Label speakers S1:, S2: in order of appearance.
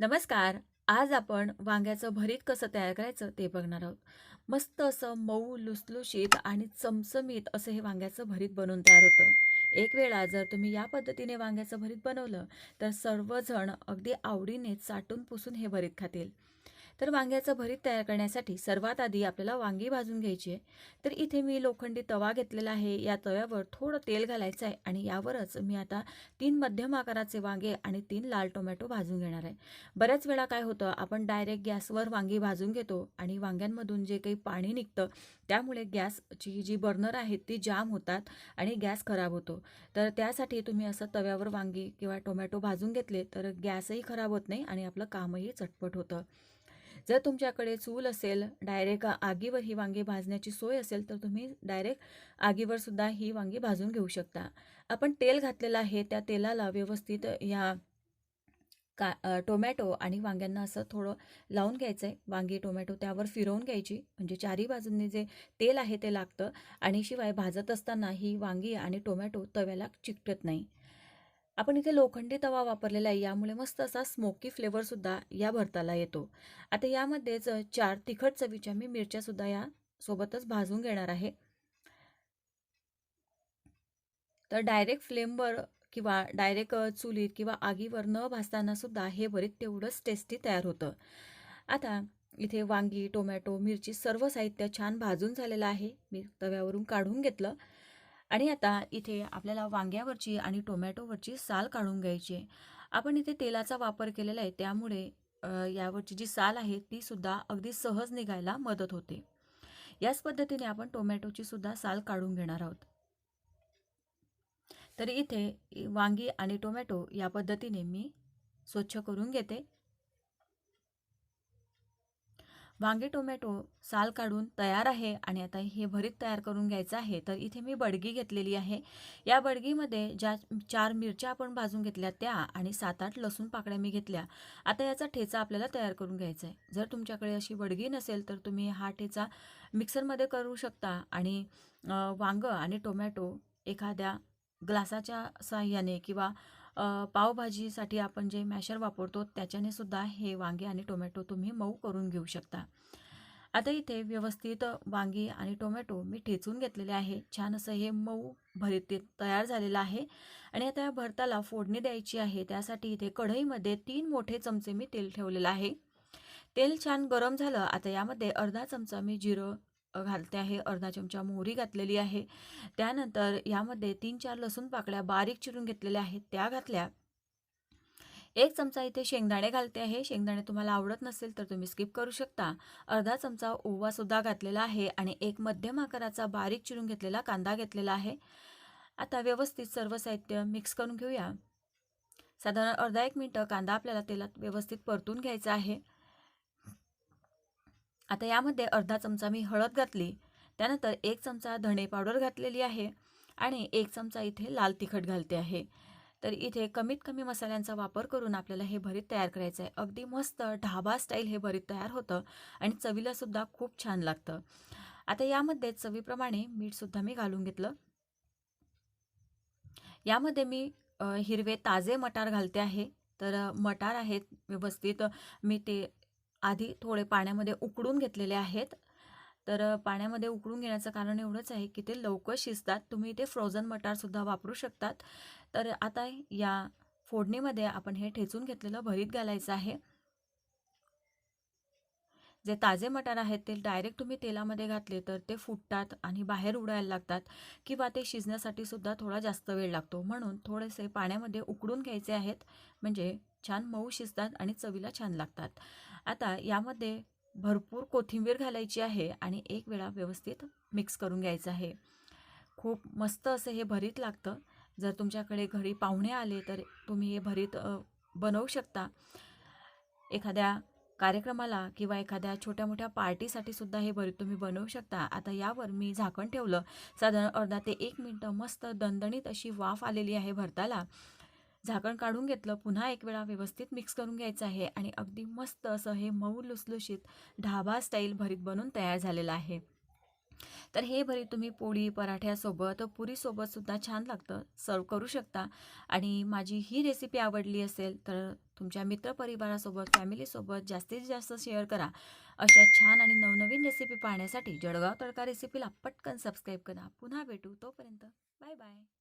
S1: नमस्कार. आज आपण वांग्याचं भरीत कसं तयार करायचं ते बघणार आहोत. मस्त असं मऊ लुसलुशीत आणि चमचमीत असं हे वांग्याचं भरीत बनवून तयार होतं. एक वेळा जर तुम्ही या पद्धतीने वांग्याचं भरीत बनवलं तर सर्वजण अगदी आवडीने चाटून पुसून हे भरीत खातील. तर वांग्याचं भरीत तयार करण्यासाठी सर्वात आधी आपल्याला वांगी भाजून घ्यायची आहे. तर इथे मी लोखंडी तवा घेतलेला आहे. या तव्यावर थोडं तेल घालायचं आहे आणि यावरच मी आता तीन मध्यम आकाराचे वांगे आणि तीन लाल टोमॅटो भाजून घेणार आहे. बऱ्याच वेळा काय होतं आपण डायरेक्ट गॅसवर वांगी भाजून घेतो आणि वांग्यांमधून जे काही पाणी निघतं त्यामुळे गॅसची जी बर्नर आहेत ती जाम होतात आणि गॅस खराब होतो. तर त्यासाठी तुम्ही असं तव्यावर वांगी किंवा टोमॅटो भाजून घेतले तर गॅसही खराब होत नाही आणि आपलं कामही चटपट होतं. जर तुमच्याकडे चूल असेल डायरेक्ट आगीवर ही वांगी भाजण्याची सोय असेल तर तुम्ही डायरेक्ट आगीवर सुद्धा ही वांगी भाजून घेऊ शकता. आपण तेल घातलेलं आहे त्या तेलाला व्यवस्थित या का टोमॅटो आणि वांग्यांना असं थोडं लावून घ्यायचं आहे वांगी टोमॅटो त्यावर फिरवून घ्यायची. म्हणजे चारही बाजूंनी जे तेल आहे ते लागतं. आणि शिवाय भाजत असताना ही वांगी आणि टोमॅटो तव्याला चिकटत नाही. आपण इथे लोखंडी तवा वापरलेला आहे यामुळे मस्त असा स्मोकी फ्लेवरसुद्धा या भरताला येतो. आता यामध्येच चार तिखट चवीच्या मी मिरच्यासुद्धा या सोबतच भाजून घेणार आहे. तर डायरेक्ट फ्लेमवर किंवा डायरेक्ट चुलीत किंवा आगीवर न भाजताना सुद्धा हे भरीत तेवढंच टेस्टी तयार होतं. आता इथे वांगी टोमॅटो मिरची सर्व साहित्य छान भाजून झालेलं आहे. मी तव्यावरून काढून घेतलं. आणि आता इथे आपल्याला वांग्यावरची आणि टोमॅटोवरची साल काढून घ्यायची आहे. आपण इथे तेलाचा वापर केलेला आहे त्यामुळे यावरची जी साल आहे ती सुद्धा अगदी सहज निघायला मदत होते. याच पद्धतीने आपण टोमॅटोची सुद्धा साल काढून घेणार आहोत. तर इथे वांगी आणि टोमॅटो या पद्धतीने मी स्वच्छ करून घेते. वांगे टोमॅटो साल काढून तयार आहे आणि आता हे भरीत तयार करून घ्यायचं आहे. तर इथे मी बडगी घेतलेली आहे. या बडगीमध्ये ज्या चार मिरच्या आपण भाजून घेतल्या त्या आणि सात आठ लसूण पाकळ्या मी घेतल्या. आता याचा ठेचा आपल्याला तयार करून घ्यायचा आहे. जर तुमच्याकडे अशी बडगी नसेल तर तुम्ही हा ठेचा मिक्सरमध्ये करू शकता आणि वांगं आणि टोमॅटो एखाद्या ग्लासाच्या साह्याने किंवा पावभाजीसाठी आपण जे मॅशर वापरतो त्याच्याने सुद्धा हे वांगे आणि टोमॅटो तुम्ही मऊ करून घेऊ शकता. आता इथे व्यवस्थित वांगी आणि टोमॅटो मी ठेचून घेतलेले आहे. छान असं हे मऊ भरीत तयार झालेलं आहे आणि आता या भरताला फोडणी द्यायची आहे. त्यासाठी इथे कढईमध्ये तीन मोठे चमचे मी तेल ठेवलेलं आहे. तेल छान गरम झालं. आता यामध्ये अर्धा चमचा मी जिरं घालते आहे. अर्धा चमचा मोहरी घातलेली आहे. त्यानंतर यामध्ये तीन चार लसूण पाकळ्या बारीक चिरून घेतलेल्या आहेत. त्या घातल्या. एक चमचा इथे शेंगदाणे घालते आहे. शेंगदाणे तुम्हाला आवडत नसेल तर तुम्ही स्किप करू शकता. अर्धा चमचा ओवासुद्धा घातलेला आहे आणि एक मध्यम आकाराचा बारीक चिरून घेतलेला कांदा घेतलेला आहे. आता व्यवस्थित सर्व साहित्य मिक्स करून घेऊया. साधारण अर्धा एक मिनटं कांदा आपल्याला तेलात व्यवस्थित परतून घ्यायचा आहे. आता यामध्ये अर्धा चमचा मी हळद घातली. त्यानंतर एक चमचा धणे पावडर घातलेली आहे आणि एक चमचा इथे लाल तिखट घालते आहे. तर इथे कमीत कमी मसाल्यांचा वापर करून आपल्याला हे भरीत तयार करायचं आहे. अगदी मस्त ढाबा स्टाईल हे भरीत तयार होतं आणि चवीलासुद्धा खूप छान लागतं. आता यामध्ये चवीप्रमाणे मीठसुद्धा मी घालून घेतलं. यामध्ये मी हिरवे ताजे मटार घालते आहे. तर मटार आहेत व्यवस्थित. मी ते आधी थोडे पाण्यामध्ये उकडून घेतलेले आहेत. तर पाण्यामध्ये उकडून घेण्याचं कारण एवढंच आहे की ते लवकर शिजतात. तुम्ही ते फ्रोझन मटारसुद्धा वापरू शकतात. तर आता या फोडणीमध्ये आपण हे ठेचून घेतलेलं भरीत घालायचं आहे. जे ताजे मटार आहेत ते डायरेक्ट तुम्ही तेलामध्ये घातले तर ते फुटतात आणि बाहेर उडायला लागतात किंवा ते शिजण्यासाठी सुद्धा थोडा जास्त वेळ लागतो. म्हणून थोडेसे पाण्यामध्ये उकडून घ्यायचे आहेत. म्हणजे छान मऊ शिजतात आणि चवीला छान लागतात. आता यामध्ये भरपूर कोथिंबीर घालायची आहे आणि एक वेळा व्यवस्थित मिक्स करून घ्यायचं आहे. खूप मस्त असं हे भरीत लागतं. जर तुमच्याकडे घरी पाहुणे आले तर तुम्ही हे भरीत बनवू शकता. एखाद्या कार्यक्रमाला किंवा एखाद्या छोट्या मोठ्या पार्टीसाठी सुद्धा हे भरीत तुम्ही बनवू शकता. आता यावर मी झाकण ठेवलं. साधारण अर्धा ते एक मिनटं मस्त दणदणीत अशी वाफ आलेली आहे भरताला. झाकण काढून घेतलं पुन्हा एक वेळा व्यवस्थित मिक्स करून घ्यायचं आहे आणि अगदी मस्त असं हे मऊ लुसलुशीत ढाबा स्टाईल भरीत बनून तयार झालेलं आहे. तर हे भरीत तुम्ही पोळी पराठ्यासोबत पुरीसोबत सुद्धा छान लागतं. सर्व करू शकता. आणि माझी ही रेसिपी आवडली असेल तर तुमच्या मित्रपरिवारासोबत फॅमिलीसोबत जास्तीत जास्त शेअर करा. अशा छान आणि नवनवीन रेसिपी पाहण्यासाठी जळगाव तडका रेसिपीला पटकन सबस्क्राईब करा. पुन्हा भेटू तोपर्यंत. Bye bye